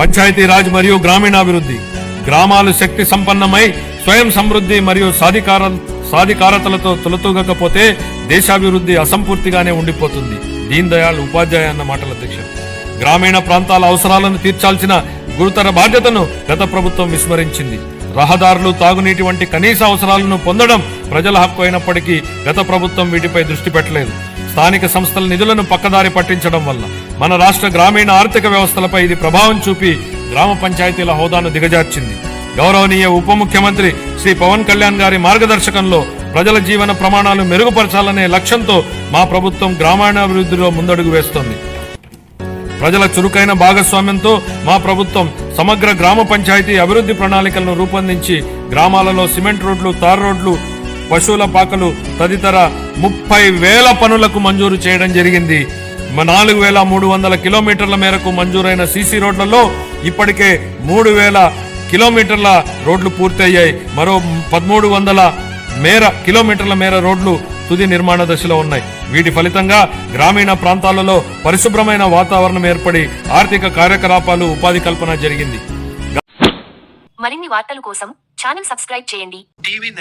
పంచాయతీరాజ్ మరియు గ్రామీణాభివృద్ధి గ్రామాలు శక్తి సంపన్నమై స్వయం సమృద్ధి మరియు సాధికార సాధికారతలతో తొలతూగకపోతే దేశాభివృద్ధి అసంపూర్తిగానే ఉండిపోతుంది. దీన్ దయాళ్ ఉపాధ్యాయ అన్న మాటల అధ్యక్ష గ్రామీణ ప్రాంతాల అవసరాలను తీర్చాల్సిన గురుతర బాధ్యతను గత ప్రభుత్వం విస్మరించింది. రహదారులు తాగునీటి వంటి కనీస అవసరాలను పొందడం ప్రజల హక్కు అయినప్పటికీ గత ప్రభుత్వం వీటిపై దృష్టి పెట్టలేదు. స్థానిక సంస్థల నిధులను పక్కదారి పట్టించడం వల్ల మన రాష్ట్ర గ్రామీణ ఆర్థిక వ్యవస్థలపై ఇది ప్రభావం చూపి గ్రామ పంచాయతీల హోదాను దిగజార్చింది. గౌరవనీయ ఉప ముఖ్యమంత్రి శ్రీ పవన్ కళ్యాణ్ గారి మార్గదర్శకంలో ప్రజల జీవన ప్రమాణాలు మెరుగుపరచాలనే లక్ష్యంతో మా ప్రభుత్వం గ్రామీణాభివృద్ధిలో ముందడుగు వేస్తోంది. ప్రజల చురుకైన భాగస్వామ్యంతో మా ప్రభుత్వం సమగ్ర గ్రామ పంచాయతీ అభివృద్ధి ప్రణాళికలను రూపొందించి గ్రామాలలో సిమెంట్ రోడ్లు తార్ రోడ్లు పశువుల పాకలు తదితర ముప్పై వేల పనులకు మంజూరు చేయడం జరిగింది. నాలుగు వేల మూడు వందల కిలోమీటర్ల మేరకు మంజూరైన సీసీ రోడ్లలో ఇప్పటికే మూడు వేల కిలోమీటర్ల రోడ్లు పూర్తయ్యాయి. మరో పదమూడు వందల మేర కిలోమీటర్ల మేర రోడ్లు తుది నిర్మాణ దశలో ఉన్నాయి. వీటి ఫలితంగా గ్రామీణ ప్రాంతాలలో పరిశుభ్రమైన వాతావరణం ఏర్పడి ఆర్థిక కార్యకలాపాలు ఉపాధి కల్పన జరిగింది. మరిన్ని వార్తల కోసం ఛానల్ సబ్స్క్రైబ్ చేయండి. టీవీ